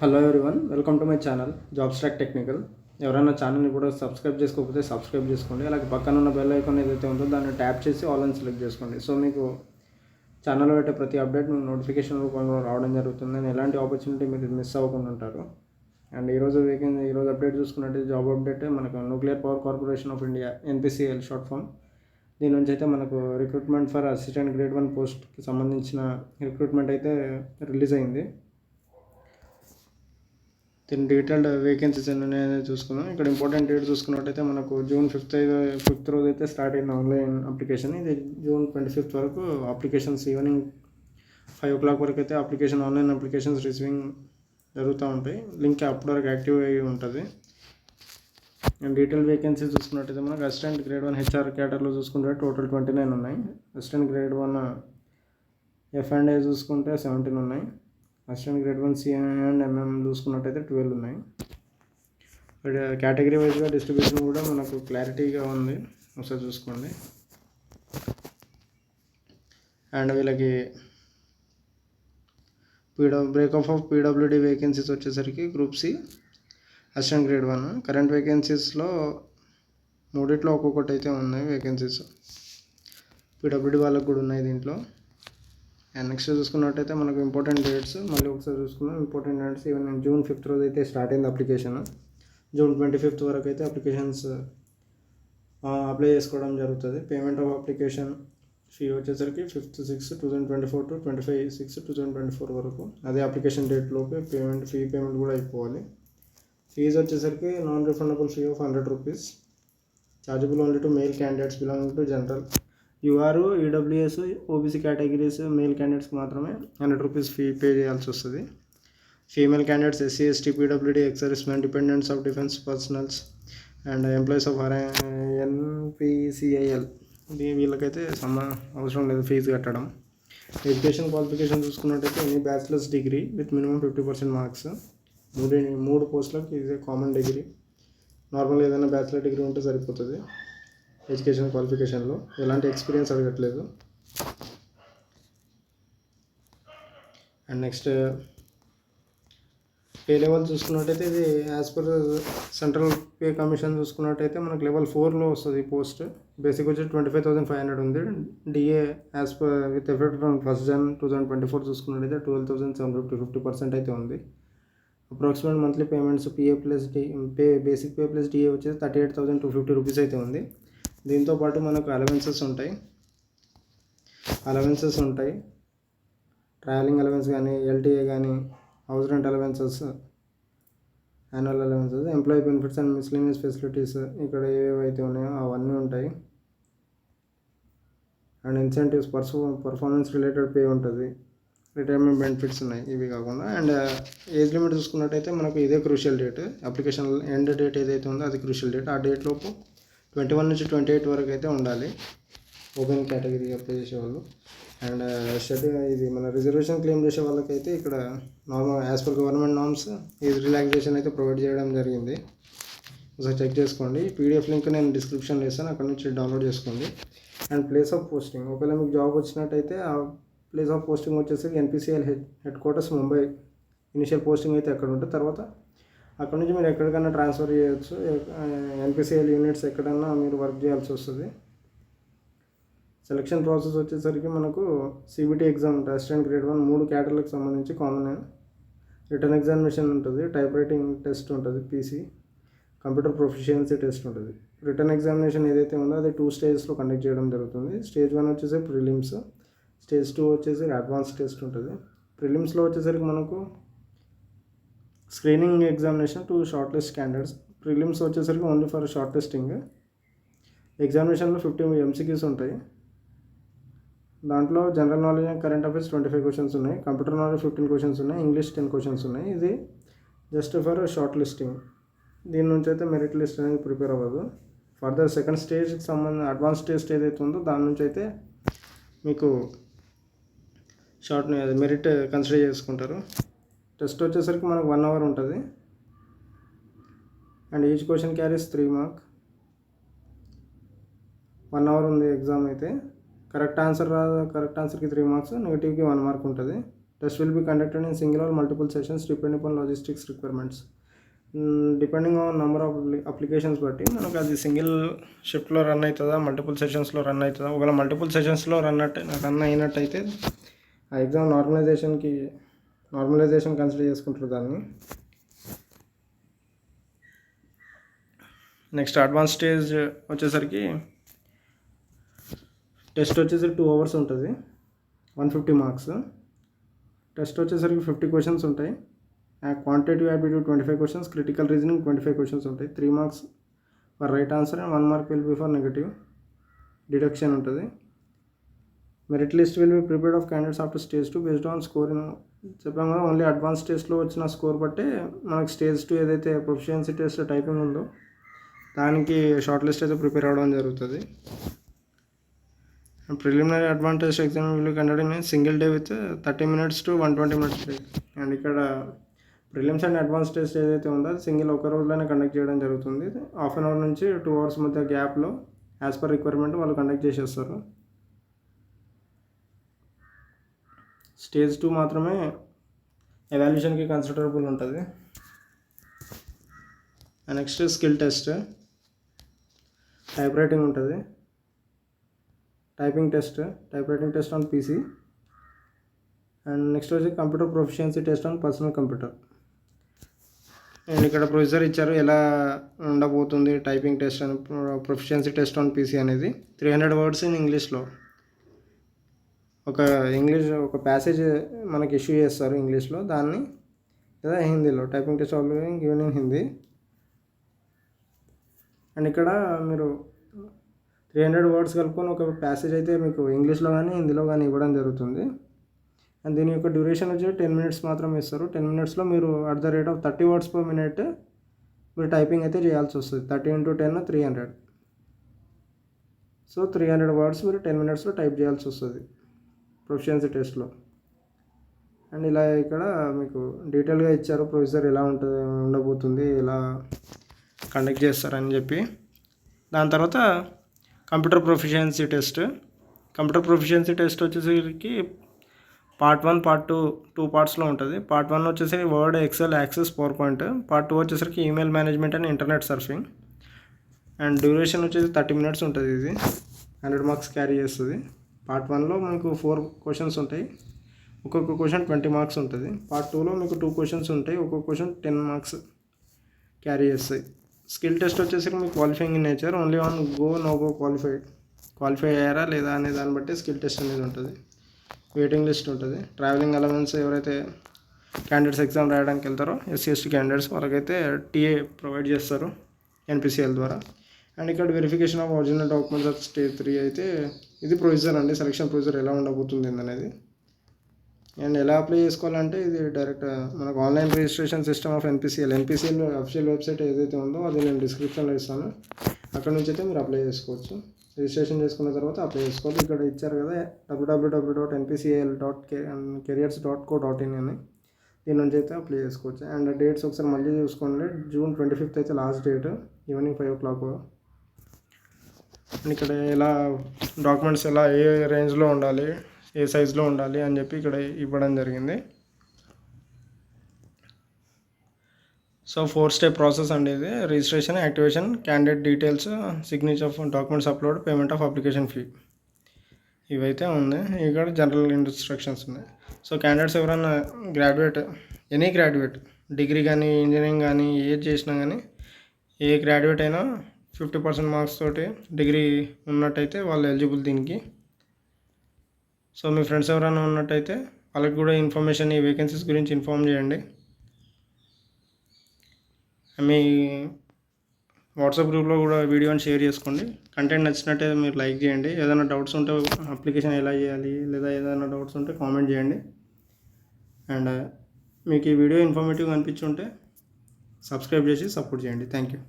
Hello everyone welcome to my channel job స్ట్రాక్ technical ఎవరైనా ఛానల్ని కూడా సబ్స్క్రైబ్ చేసుకోకపోతే సబ్స్క్రైబ్ చేసుకోండి. అలాగే పక్కన ఉన్న బెల్ ఐకాన్ ఏదైతే ఉందో దాన్ని ట్యాప్ చేసి ఆల్ అని సెలెక్ట్ చేసుకోండి. సో మీకు ఛానల్లో పెట్టే ప్రతి అప్డేట్ మీకు నోటిఫికేషన్ రూపంలో రావడం జరుగుతుంది. అండ్ ఎలాంటి ఆపర్చునిటీ మీరు మిస్ అవ్వకుండా ఉంటారు. అండ్ ఈరోజు వీకెండ్ ఈరోజు అప్డేట్ చూసుకున్నట్టు జాబ్ అప్డేట్ మనకు nuclear power corporation of India NPCL short form దీని నుంచి అయితే మనకు recruitment for assistant grade one పోస్ట్కి సంబంధించిన రిక్రూట్మెంట్ అయితే రిలీజ్ అయింది. దీని డీటెయిల్డ్ వేకెన్సీస్ ఎన్ని చూసుకుందాం. ఇక్కడ ఇంపార్టెంట్ డేట్ చూసుకున్నట్టయితే మనకు జూన్ ఫిఫ్త్ ఫిఫ్త్ రోజు అయితే స్టార్ట్ అయింది ఆన్లైన్ అప్లికేషన్ ఇది జూన్ ట్వంటీ ఫిఫ్త్ వరకు applications evening five o'clock వరకు అయితే అప్లికేషన్ ఆన్లైన్ అప్లికేషన్స్ రిసీవింగ్ జరుగుతూ ఉంటాయి. లింక్ అప్పటి వరకు యాక్టివ్ అయ్యి ఉంటుంది. అండ్ డీటెయిల్ వేకెన్సీస్ చూసుకున్నట్టయితే మనకు అసిస్టెంట్ గ్రేడ్ వన్ హెచ్ఆర్ క్యాటర్లో చూసుకుంటే టోటల్ ట్వంటీ నైన్ ఉన్నాయి. Assistant grade one F and A చూసుకుంటే సెవెంటీన్ ఉన్నాయి. Assistant grade one C and MM చూసుకున్నట్టయితే ట్వెల్వ్ ఉన్నాయి. ఇక్కడ కేటగిరీ వైజ్గా డిస్ట్రిబ్యూషన్ కూడా మనకు క్లారిటీగా ఉంది. ఒకసారి చూసుకోండి. అండ్ వీళ్ళకి PW breakup of PWD vacancies వచ్చేసరికి group C assistant grade one current వేకెన్సీస్లో మూడిట్లో ఒక్కొక్కటి అయితే ఉన్నాయి వేకెన్సీస్ పీడబ్ల్యూడి వాళ్ళకు కూడా ఉన్నాయి దీంట్లో. అండ్ నెక్స్ట్ చూసుకున్నట్టయితే మనకు ఇంపార్టెంట్ డేట్స్ మళ్ళీ ఒకసారి చూసుకున్నాం important dates even June fifth రోజు అయితే స్టార్ట్ అయింది అప్లికేషన్ జూన్ ట్వంటీ ఫిఫ్త్ వరకు అయితే అప్లికేషన్స్ అప్లై చేసుకోవడం జరుగుతుంది. పేమెంట్ ఆఫ్ అప్లికేషన్ ఫీ వచ్చేసరికి fifth six two thousand twenty four to twenty five six two thousand twenty four వరకు. అదే అప్లికేషన్ డేట్లోపే పేమెంట్ ఫీ పేమెంట్ కూడా అయిపోవాలి. ఫీజు వచ్చేసరికి non refundable fee of hundred rupees chargeable only to male candidates belong to general UR EWS OBC categories male క్యాండిడేట్స్కి మాత్రమే hundred rupees fee pay చేయాల్సి వస్తుంది. Female candidates SC ST PWD ex-servicemen dependents of defence personnels and employees of R NPCIL. వీళ్ళకైతే సమ అవసరం లేదు fee కట్టడం. Education qualification చూసుకున్నట్టయితే any bachelors degree with minimum fifty percent marks. మూడు మూడు పోస్టులకు ఇది కామన్ డిగ్రీ. నార్మల్ ఏదైనా బ్యాచిలర్ డిగ్రీ ఉంటే సరిపోతుంది. ఎడ్యుకేషన్ క్వాలిఫికేషన్లో ఎలాంటి ఎక్స్పీరియన్స్ అడగట్లేదు. అండ్ నెక్స్ట్ పే లెవెల్ చూసుకున్నట్టయితే ఇది as per central pay commission చూసుకున్నట్టయితే మనకు లెవెల్ ఫోర్లో వస్తుంది ఈ పోస్ట్. బేసిక్ వచ్చి twenty five thousand five hundred ఉంది. DA as per with effect from first Jan two thousand twenty four చూసుకున్నట్టయితే twelve thousand seven fifty fifty percent అయితే ఉంది. Approximate monthly payments PA plus D pay basic pay plus DA వచ్చేసి thirty eight thousand two fifty rupees అయితే ఉంది. దీంతో పాటు మనకు allowances ఉంటాయి. అలవెన్సెస్ ఉంటాయి. ట్రావెలింగ్ అలవెన్స్ కానీ ఎల్టీఏ కానీ house rent allowances annual allowances employee benefits and miscellaneous facilities ఇక్కడ ఏవైతే ఉన్నాయో అవన్నీ ఉంటాయి. And incentives పర్ఫో performance related pay ఉంటుంది. రిటైర్మెంట్ బెనిఫిట్స్ ఉన్నాయి. ఇవి కాకుండా అండ్ ఏజ్ లిమిట్ చూసుకున్నట్టయితే మనకు ఇదే crucial date application end date ఏదైతే ఉందో అది క్రూషియల్ డేట్ ఆ డేట్ లోపు ట్వంటీ వన్ నుంచి ట్వంటీ ఎయిట్ వరకు అయితే ఉండాలి. ఓపెన్ కేటగిరీ అప్లై చేసేవాళ్ళు. అండ్ uh, షెడ్యూల్ uh, ఇది మన రిజర్వేషన్ క్లెయిమ్ చేసే వాళ్ళకైతే ఇక్కడ normal as per government norms ఇది రిలాక్సేషన్ అయితే ప్రొవైడ్ చేయడం జరిగింది. ఒకసారి చెక్ చేసుకోండి. పీడిఎఫ్ లింక్ నేను డిస్క్రిప్షన్లో వేస్తాను. అక్కడ నుంచి డౌన్లోడ్ చేసుకోండి. అండ్ ప్లేస్ ఆఫ్ పోస్టింగ్ ఒకవేళ మీకు జాబ్ వచ్చినట్టయితే ఆ ప్లేస్ ఆఫ్ పోస్టింగ్ వచ్చేసి NPCL head headquarters Mumbai initial posting అయితే అక్కడ ఉంటుంది? తర్వాత అక్కడ నుంచి మీరు ఎక్కడికైనా ట్రాన్స్ఫర్ చేయొచ్చు. ఎన్పిసిఎల్ యూనిట్స్ ఎక్కడన్నా మీరు వర్క్ చేయాల్సి వస్తుంది. సెలక్షన్ ప్రాసెస్ వచ్చేసరికి మనకు సిబిటీ ఎగ్జామ్ ఉంటుంది అసిస్టెంట్ గ్రేడ్ వన్ మూడు క్యాటర్లకు సంబంధించి కామన్ రిటర్న్ ఎగ్జామినేషన్ ఉంటుంది టైప్ రైటింగ్ టెస్ట్ ఉంటుంది పీసీ కంప్యూటర్ ప్రొఫిషియన్సీ టెస్ట్ ఉంటుంది. రిటర్న్ ఎగ్జామినేషన్ ఏదైతే ఉందో అది టూ స్టేజ్లో కండక్ట్ చేయడం జరుగుతుంది. స్టేజ్ వన్ వచ్చేసి ప్రిలిమ్స్ స్టేజ్ టూ వచ్చేసి అడ్వాన్స్ టెస్ట్ ఉంటుంది. ప్రిలిమ్స్లో వచ్చేసరికి మనకు screening examination to short list candidates prelims వచ్చేసరికి ఓన్లీ ఫర్ షార్ట్ లిస్టింగ్ ఎగ్జామినేషన్లో ఫిఫ్టీ ఎంసీక్యూస్ ఉంటాయి. దాంట్లో general knowledge and current affairs twenty five questions ఉన్నాయి. కంప్యూటర్ నాలెడ్జ్ ఫిఫ్టీన్ క్వశ్చన్స్ ఉన్నాయి. ఇంగ్లీష్ టెన్ క్వశ్చన్స్ ఉన్నాయి. ఇది జస్ట్ ఫర్ షార్ట్ లిస్టింగ్ దీని నుంచి అయితే మెరిట్ లిస్ట్ అనేది ప్రిపేర్ అవ్వదు. ఫర్దర్ సెకండ్ స్టేజ్కి సంబంధించిన అడ్వాన్స్ టెస్ట్ ఏదైతే ఉందో దాని నుంచి అయితే మీకు షార్ట్ మెరిట్ కన్సిడర్ చేసుకుంటారు. టెస్ట్ వచ్చేసరికి మనకు వన్ అవర్ ఉంటుంది. And each question carries three mark. One hour ఉంది ఎగ్జామ్ అయితే. కరెక్ట్ ఆన్సర్ రా కరెక్ట్ ఆన్సర్కి త్రీ మార్క్స్ నెగిటివ్కి వన్ మార్క్ ఉంటుంది. Test will be conducted in single or multiple sessions depending on logistics requirements. Depending on number of applications బట్టి మనకు అది single షిఫ్ట్లో రన్ అవుతుందా మల్టిపుల్ సెషన్స్లో రన్ అవుతుందా? ఒకవేళ మల్టిపుల్ సెషన్స్లో రన్ అట్టే రన్ అయినట్టయితే ఆ ఎగ్జామ్ నార్మలైజేషన్కి నార్మలైజేషన్ కన్సిడర్ చేసుకుంటారు దాన్ని. నెక్స్ట్ అడ్వాన్స్ స్టేజ్ వచ్చేసరికి టెస్ట్ వచ్చేసరికి టూ అవర్స్ ఉంటుంది. One fifty marks. టెస్ట్ వచ్చేసరికి ఫిఫ్టీ క్వశ్చన్స్ ఉంటాయి. Quantitative aptitude twenty five questions critical reasoning twenty five questions ఉంటాయి. Three marks for right answer and one mark will be for negative deduction ఉంటుంది. Merit list will be prepared of candidates after stage two based on score చెప్పాము కదా only advance టెస్ట్లో వచ్చిన score బట్టే మనకి stage two ఏదైతే proficiency test typing ఉందో దానికి షార్ట్ లిస్ట్ అయితే ప్రిపేర్ అవ్వడం జరుగుతుంది. Preliminary advantage exam will conduct in single day with thirty minutes to one twenty minutes break and ఇక్కడ ప్రిలిమ్స్ అండ్ అడ్వాన్స్ టెస్ట్ ఏదైతే ఉందో అది సింగిల్ ఒక రోజులోనే కండక్ట్ చేయడం జరుగుతుంది. హాఫ్ అన్ అవర్ నుంచి టూ అవర్స్ మధ్య గ్యాప్లో యాజ్ పర్ రిక్వైర్మెంట్ వాళ్ళు కండక్ట్ చేసేస్తారు. స్టేజ్ టూ మాత్రమే ఎవాల్యుయేషన్కి కన్సిడరబుల్ ఉంటుంది. Next skill test type writing ఉంటుంది. Typing test type writing test on PC and next వచ్చి computer proficiency test on personal computer and ఇక్కడ ప్రొసీజర్ ఇచ్చారు ఎలా ఉండబోతుంది టైపింగ్ టెస్ట్ అని ప్రొఫిషియన్సీ టెస్ట్ ఆన్ పీసీ అనేది. త్రీ హండ్రెడ్ వర్డ్స్ ఇన్ ఇంగ్లీష్లో ఒక ఇంగ్లీష్ ఒక ప్యాసేజ్ మనకి ఇష్యూ చేస్తారు ఇంగ్లీష్లో. దాన్ని లేదా హిందీలో. Typing test already given in Hindi and ఇక్కడ మీరు త్రీ హండ్రెడ్ వర్డ్స్ కలుపుకొని ఒక ప్యాసేజ్ అయితే మీకు ఇంగ్లీష్లో కానీ హిందీలో కానీ ఇవ్వడం జరుగుతుంది. అండ్ దీని యొక్క డ్యూరేషన్ వచ్చి టెన్ మినిట్స్ మాత్రమే ఇస్తారు. టెన్ మినిట్స్లో మీరు at the rate of thirty words per minute మీరు టైపింగ్ అయితే చేయాల్సి వస్తుంది. Thirty into ten three hundred so three hundred words మీరు టెన్ మినిట్స్లో టైప్ చేయాల్సి వస్తుంది. ప్రొఫిషియన్సీ టెస్ట్లో అండ్ ఇలా ఇక్కడ మీకు డీటెయిల్గా ఇచ్చారు ప్రొఫెసర్ ఎలా ఉంటుంది ఉండబోతుంది ఎలా కండక్ట్ చేస్తారని చెప్పి. దాని తర్వాత computer proficiency test computer proficiency test వచ్చేసరికి part one part two two పార్ట్స్లో ఉంటుంది. పార్ట్ వన్ వచ్చేసరికి word Excel Access PowerPoint part two వచ్చేసరికి email management and internet surfing and duration వచ్చేసి థర్టీ మినిట్స్ ఉంటుంది ఇది. హండ్రెడ్ మార్క్స్ క్యారీ చేస్తుంది. Part వన్లో మీకు ఫోర్ క్వశ్చన్స్ ఉంటాయి. ఒక్కొక్క క్వశ్చన్ ట్వంటీ మార్క్స్ ఉంటుంది. పార్ట్ టూలో మీకు టూ క్వశ్చన్స్ ఉంటాయి. ఒక్కొక్క క్వశ్చన్ టెన్ మార్క్స్ క్యారీ చేస్తాయి. స్కిల్ టెస్ట్ వచ్చేసరికి మీకు qualifying in nature only on go no go qualify qualify అయ్యారా లేదా అనే దాన్ని బట్టి స్కిల్ టెస్ట్ అనేది ఉంటుంది. వెయిటింగ్ లిస్ట్ ఉంటుంది. ట్రావెలింగ్ అలవెన్స్ ఎవరైతే క్యాండిడేట్స్ ఎగ్జామ్ రాయడానికి వెళ్తారో ఎస్సీ ఎస్టీ క్యాండిడేట్స్ వాళ్ళకైతే టీఏ ప్రొవైడ్ చేస్తారు ఎన్పిసిఎల్ ద్వారా. అండ్ ఇక్కడ verification of original documents of stage three అయితే ఇది ప్రొసీజర్ అండి. సెలక్షన్ ప్రొసీజర్ ఎలా ఉండబోతుంది అనేది అండ్ ఎలా అప్లై చేసుకోవాలంటే ఇది డైరెక్ట్ మనకు online registration system of NPCL NPCL official website ఏదైతే ఉందో అది నేను డిస్క్రిప్షన్లో ఇస్తాను. అక్కడ నుంచి అయితే మీరు అప్లై చేసుకోవచ్చు. రిజిస్ట్రేషన్ చేసుకున్న తర్వాత అప్లై చేసుకోవాలి. ఇక్కడ ఇచ్చారు కదా W W W dot NPCL dot careers dot co dot in అని. దీని నుంచి అయితే అప్లై చేసుకోవచ్చు. అండ్ డేట్స్ ఒకసారి మళ్ళీ చూసుకోండి. జూన్ ట్వంటీ ఫిఫ్త్ అయితే last date evening five o'clock ఇక్కడ ఎలా డాక్యుమెంట్స్ ఎలా ఏ రేంజ్లో ఉండాలి ఏ సైజులో ఉండాలి అని చెప్పి ఇక్కడ ఇవ్వడం జరిగింది. సో ఫోర్ స్టెప్ ప్రాసెస్ అండి ఇది. Registration activation candidate details signature of documents upload payment of application fee ఇవైతే ఉంది. ఇక్కడ జనరల్ ఇన్స్ట్రక్షన్స్ ఉన్నాయి. సో క్యాండిడేట్స్ ఎవరైనా గ్రాడ్యుయేట్ ఎనీ గ్రాడ్యుయేట్ డిగ్రీ కానీ ఇంజనీరింగ్ కానీ ఏది చేసినా కానీ ఏ గ్రాడ్యుయేట్ అయినా ఫిఫ్టీ పర్సెంట్ మార్క్స్ తోటి డిగ్రీ ఉన్నట్టయితే వాళ్ళు ఎలిజిబుల్ దీనికి. సో మీ ఫ్రెండ్స్ ఎవరైనా ఉన్నట్టయితే వాళ్ళకి కూడా ఇన్ఫర్మేషన్ ఈ వేకెన్సీస్ గురించి ఇన్ఫామ్ చేయండి. మీ వాట్సాప్ గ్రూప్లో కూడా వీడియోని షేర్ చేసుకోండి. కంటెంట్ నచ్చినట్టే మీరు లైక్ చేయండి. ఏదైనా డౌట్స్ ఉంటే అప్లికేషన్ ఎలా చేయాలి లేదా ఏదైనా డౌట్స్ ఉంటే కామెంట్ చేయండి. అండ్ మీకు ఈ వీడియో ఇన్ఫర్మేటివ్ అనిపించుంటే సబ్స్క్రైబ్ చేసి సపోర్ట్ చేయండి. Thank you